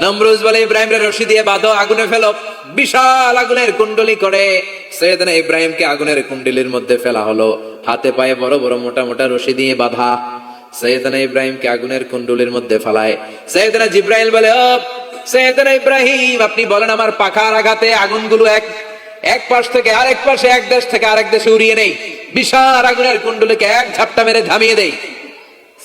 নমরুজ বলে ইব্রাহিমের রশি দিয়ে বাঁধো, আগুনে ফেলো। বিশাল আগুনের কুণ্ডলি করে। সৈয়দনা ইব্রাহিমকে আগুনের কুণ্ডলির মধ্যে ফেলা হলো। হাতে পায়ে বড় বড় মোটা মোটা রশি দিয়ে বাঁধা। সৈয়দনা ইব্রাহিমকে আগুনের কুণ্ডলির মধ্যে ফেলায়। সৈয়দনা জিব্রাইল বলে, ও, সৈয়দনা ইব্রাহিম, আপনি বলেন আমার পাখার আঘাতে আগুনগুলো এক এক পাশ থেকে আরেক পাশে, এক দেশ থেকে আরেক দেশে উড়িয়ে নেই। বিশাল আগুনের কুণ্ডলিকে এক ঝাপটা মেরে থামিয়ে দেই।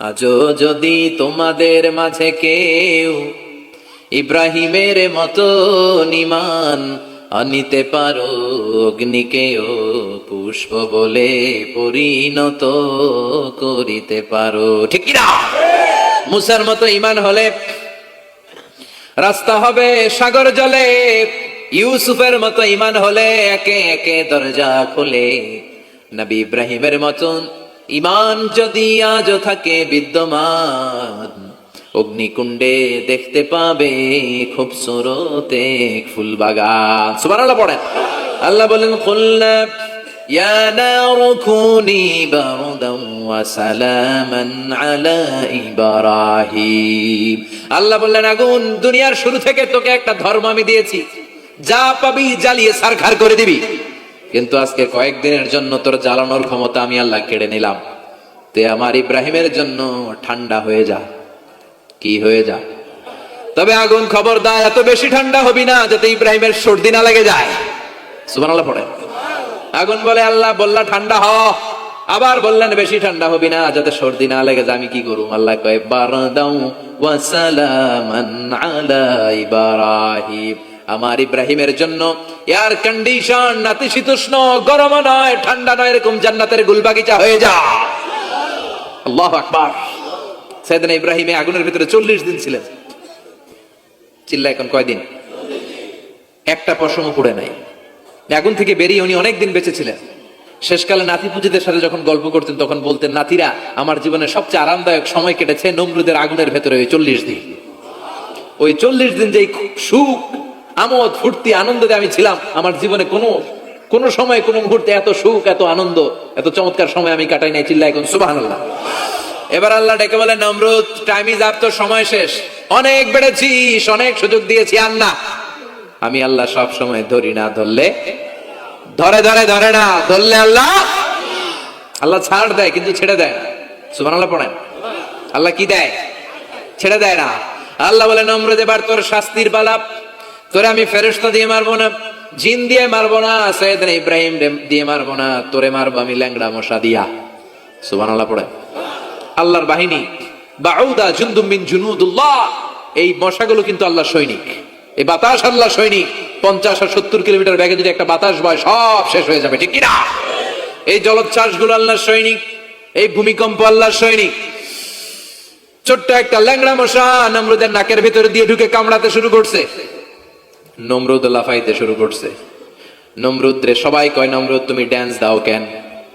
আজও যদি তোমাদের মাঝে কেউ ইব্রাহিমের মতো নিমান আনিতে পারো, অগ্নিকেও পুষ্প বলে পরিণত করিতে পারো। ঠিক না মুসার মতো ইমান হলে রাস্তা হবে সাগর জলে, ইউসুফের মতো ইমান হলে একে একে দরজা খোলে, নবী ইব্রাহিমের মতন ইমান যদি আজও থাকে বিদ্যমান অগ্নিকুণ্ডে দেখতে পাবে খুব সুরতে ফুল বাগান সুবহানাল্লাহ পড়েন আল্লাহ বলেন খুলনা يا نار كوني بردا وسلاما على إبراهيم আল্লাহ বললেন আগুন দুনিয়ার শুরু থেকে তোকে একটা ধর্ম আমি দিয়েছি যা পাবি জ্বালিয়ে সারখার করে দিবি কিন্তু আজকে কয়েকদিনের জন্য তোর জ্বালানোর ক্ষমতা আমি আল্লাহ কেড়ে নিলাম। তে আমার ইব্রাহিমের জন্য ঠান্ডা হয়ে যা। কি হয়ে যা? তবে আগুন খবর খবরদার, এত বেশি ঠান্ডা হবি না যাতে ইব্রাহিমের সর্দি না লেগে যায়। সুবহানাল্লাহ পড়ে। আগুন বলে, আল্লাহ, বললা ঠান্ডা হ। আবার বললেন, বেশি ঠান্ডা হবি না যাতে সর্দি না লেগে যায়, আমি কি করুম? আল্লাহ কয়, বারদাউ ওয়া সালামান আলা ইব্রাহিম। আমার ইব্রাহিমের জন্য এয়ার কন্ডিশন নাতিশীতোষ্ণ গরম নয়, ঠান্ডা নয়, এরকম জান্নাতের গুলবাগিচা হয়ে যা। আল্লাহ আকবার। সেদিন ইব্রাহিমে আগুনের ভিতরে চল্লিশ দিন ছিলেন। চিল্লা এখন কয়দিন একটা পশম পড়ে নাই। আগুন থেকে বেরিয়ে উনি অনেকদিন বেঁচে ছিলেন। শেষকালে নাতি পুজিদের সাথে যখন গল্প করতেন, তখন বলতেন, নাতিরা, আমার জীবনে সবচেয়ে আরামদায়ক সময় কেটেছে নমরুদের আগুনের ভেতরে ওই চল্লিশ দিন। ওই চল্লিশ দিন যেই সুখ আমোদ, ফুর্তি আনন্দে আমি ছিলাম। আমার জীবনে কোনো, কোন সময়, কোন মুহূর্তে এত সুখ, এত আনন্দ, এত চমৎকার সময় আমি কাটাই নাই চিল্লা এখন সুবাহ এবার আল্লাহ ডেকে বলে, নমরুদ টাইম ইজ আপ তোর সময় শেষ। অনেক বেড়েছিস অনেক সুযোগ দিয়েছি আর না। আমি আল্লাহ সব সময় ধরি না, ধরলে? ধরে ধরে ধরে না, ধরলে আল্লাহ? আল্লাহ ছাড় দেয়, কিন্তু ছেড়ে দেয় না। সুবান আল্লাহ পড়েন। আল্লাহ কি দেয়? ছেড়ে দেয় না। আল্লাহ বলে, নমরুদ, এবার তোর শাস্তির বালাপ তোরে আমি ফেরেশতা দিয়ে মারবো না, জিন দিয়ে মারবো না সৈয়দ ইব্রাহিম দিয়ে মারবো না, তোরে মারবো আমি ল্যাংড়া মশা দিয়া। সুবান আল্লাহ পড়ে। আল্লাহর বাহিনী, বাউদা জুন্দুম জুনুদুল্লাহ, এই মশাগুলো কিন্তু আল্লাহর সৈনিক। এই বাতাস আল্লাহ সৈনিক, পঞ্চাশ আর সত্তর কিলোমিটার ব্যাগে যদি একটা বাতাস বয়, সব শেষ হয়ে যাবে, ঠিক কিনা? এই জলোচ্ছ্বাসগুলো আল্লাহর সৈনিক, এই ভূমিকম্প আল্লাহর সৈনিক। ছোট্ট একটা ল্যাংড়া মশা নমরুদের নাকের ভিতরে দিয়ে ঢুকে কামড়াতে শুরু করছে। নমরুদ লাফাইতে শুরু করছে। নমরুদ রে সবাই কয়, নমরুদ, তুমি ড্যান্স দাও কেন?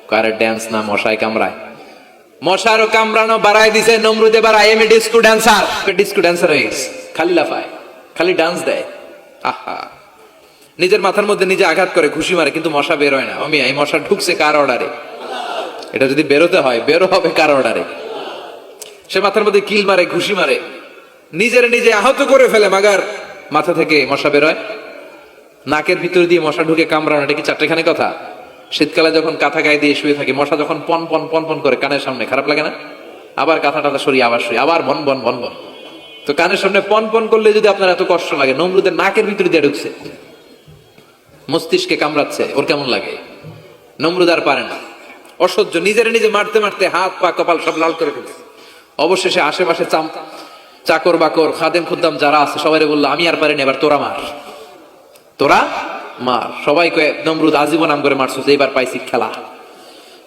কার ড্যান্স না, মশায় কামড়ায়। মশারও কামড়ানো বাড়াই দিছে, নমরুদ এবার I am a disco dancer disco dancer হয়ে গেছে। খালি লাফায়, খালি ডান্স দেয়। আহা। নিজের মাথার মধ্যে নিজে আঘাত করে, খুশি মারে, কিন্তু মশা বের হয় না। আমি এই মশা ঢুকছে কার অর্ডারে এটা যদি বেরোতে হয়, বেরো হবে কার অর্ডারে সে মাথার মধ্যে কিল মারে, ঘুষি মারে। নিজের নিজে আহত করে ফেলে, মাগার মাথা থেকে মশা বেরোয়। নাকের ভিতর দিয়ে মশা ঢুকে কামড়ানো, এটা কি চারটেখানি কথা? শীতকালে যখন কাঁথা গায়ে দিয়ে শুয়ে থাকি, মশা যখন পন পন পন পন করে কানের সামনে, খারাপ লাগে না? আবার কাঁথা টাথা সরিয়ে আবার শুয়ে, আবার বন বন বন বন তো কানের সামনে পন পন করলে যদি আপনার এত কষ্ট লাগে, নমরুদের নাকের ভিতরে দিয়ে ঢুকছে, মস্তিষ্কে কামড়াচ্ছে, ওর কেমন লাগে? নমরুদ আর পারে না। অসহ্য, নিজের নিজে মারতে মারতে হাত, পা, কপাল সব লাল করে ফেলছে। অবশেষে আশেপাশে চাম চাকর বাকর, খাদেম খুদ্দাম যারা আছে সবাই বলল, আমি আর পারিনি এবার তোরা মার। তোরা মার। সবাই কয়ে, নমরুদ আজীবন নাম করে মারছো এবার পাইছি খেলা।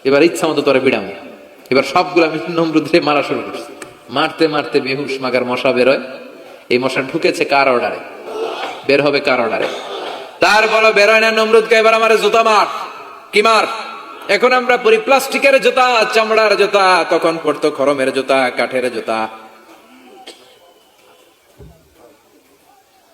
এবার ইচ্ছা মতো তোরা বিড়াম এবার সবগুলো আমি নমরুদে মারা শুরু করছি। মারতে মারতে বেহুশ মাগার মশা বেরোয়। এই মশা ঢুকেছে কার অর্ডারে? বের হবে কার অর্ডারে? তারপরে বেরোয় না নমরুদকে, এবার আমার জুতা মার। কি মার? এখন আমরা পরি প্লাস্টিকের জুতা, চামড়ার জুতা, তখন পড়তো খরমের জুতা, কাঠের জুতা।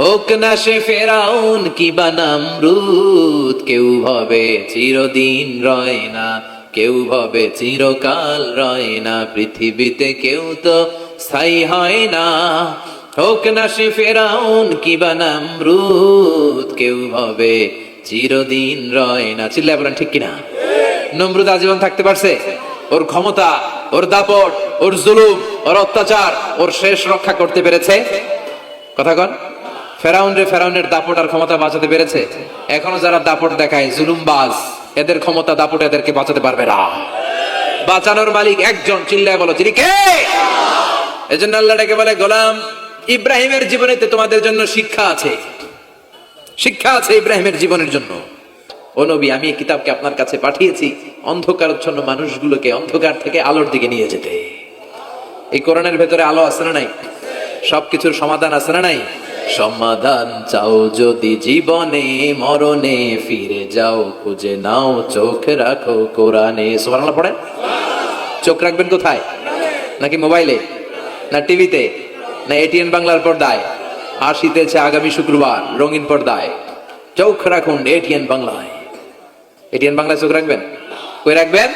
হোক না সে ফেরাউন কি বানাম রুদ কেউ ভাবে চিরদিন রয় না, কেউ ভাবে চিরকাল রয় না, পৃথিবীতে কেউ তো স্থায়ী হয় না। হোক না সে ফেরাউন কি বানাম রুদ কেউ ভাবে চিরদিন রয় না। চিল্লায় বলেন ঠিক কিনা? নমরুদ আজীবন থাকতে পারছে? ওর ক্ষমতা, ওর দাপট, ওর জুলুম, ওর অত্যাচার, ওর শেষ রক্ষা করতে পেরেছে? কথা কন। ফেরাউন রে ফেরাউনের দাপট আর ক্ষমতা বাঁচাতে পেরেছে। এখনও যারা দাপট দেখায়, জুলুমবাজ, এদের ক্ষমতা দাপট এদেরকে বাঁচাতে পারবে না। বাঁচানোর মালিক একজন, চিল্লায় বলো তিনি কে? এজন্য আল্লাহ ডেকে বলে, গোলাম, ইব্রাহিমের জীবনেতে তোমাদের জন্য শিক্ষা আছে। শিক্ষা আছে ইব্রাহিমের জীবনের জন্য। ও নবী, আমি এই কিতাবকে আপনার কাছে পাঠিয়েছি অন্ধকারচ্ছন্ন মানুষগুলোকে অন্ধকার থেকে আলোর দিকে নিয়ে যেতে। এই কোরআনের ভেতরে আলো আছে না নাই? সবকিছুর সমাধান আছে না নাই? সমাধান চাও যদি জীবনে, মরণে ফিরে যাও, খুঁজে নাও, চোখ রাখো কোরআনে। সুবহানাল্লাহ পড়েন? চোখ রাখবেন কোথায়? নাকি মোবাইলে? না টিভিতে? না এটিএন বাংলার পর্দায়? আসিতেছে আগামী শুক্রবার রঙিন পর্দায়। চোখ রাখুন এটিএন বাংলায়। এটিএন বাংলায় চোখ রাখবেন? কই রাখবেন?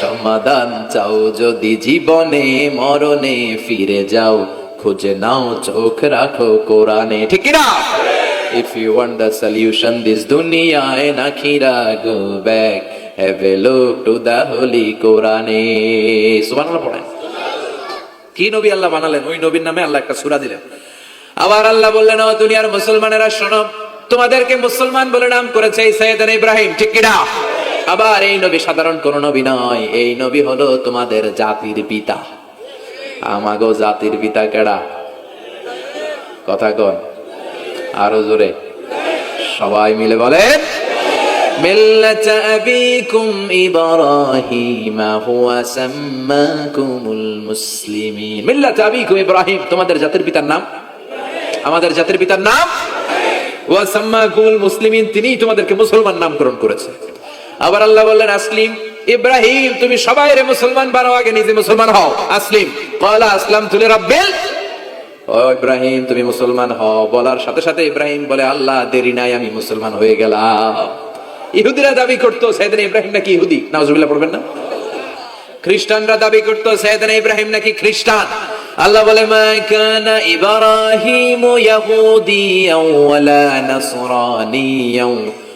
সমাধান চাও যদি জীবনে, মরণে ফিরে যাও খুঁজে নাও, চোখ রাখো কোরআনে। ঠিক না you want the solution, this dunya and akhira go back have a look to the holy Quran সুবহানাল্লাহ পড়েন কি নবী আল্লাহ বানালেন? ওই নবীর নামে আল্লাহ একটা সূরা দিলেন। আবার আল্লাহ বললেন, ও দুনিয়ার মুসলমানেরা, শোনো, তোমাদেরকে মুসলমান বলে নাম করেছে এই সৈয়দান ইব্রাহিম। ঠিক কিনা? আবার এই নবী সাধারণ কোন নবী নয়। এই নবী হলো তোমাদের জাতির পিতা। আমাগো জাতির পিতা কেডা কথা কন আরো জোরে সবাই মিলে বলেন ملة أبيكم إبراهيم هو سماكم المسلمين ملة أبيكم إبراهيم তোমাদের জাতির পিতার নাম আমাদের জাতির পিতার নাম ওয়া সাম্মাকুল মুসলিমিন তিনি তোমাদেরকে মুসলমান নামকরণ করেছে আবার আল্লাহ বললেন আসলিম ইব্রাহিম, তুমি সবাই রে মুসলমান বানাও আগে নিজে মুসলমান হও। আসলিম। কলা আসলাম তুলে রাব্বিল ও ইব্রাহিম, তুমি মুসলমান হও। বলার সাথে সাথে ইব্রাহিম বলে, আল্লাহ, দেরি নাই, আমি মুসলমান হয়ে গেলাম। ইহুদিরা দাবি করতো সাইদান ইব্রাহিম নাকি ইহুদি? নাউজুবিল্লাহ পড়বেন না? খ্রিস্টানরা দাবি করতো সাইদান ইব্রাহিম নাকি খ্রিস্টান। আল্লাহ বলে, মা ইব্রাহিম ইয়াহুদিয়াও ওয়ালা নাসরানিয়াও।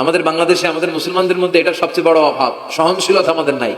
আমাদের বাংলাদেশে আমাদের মুসলমানদের মধ্যে এটা সবচেয়ে বড় অভাব। সহনশীলতা আমাদের নাই।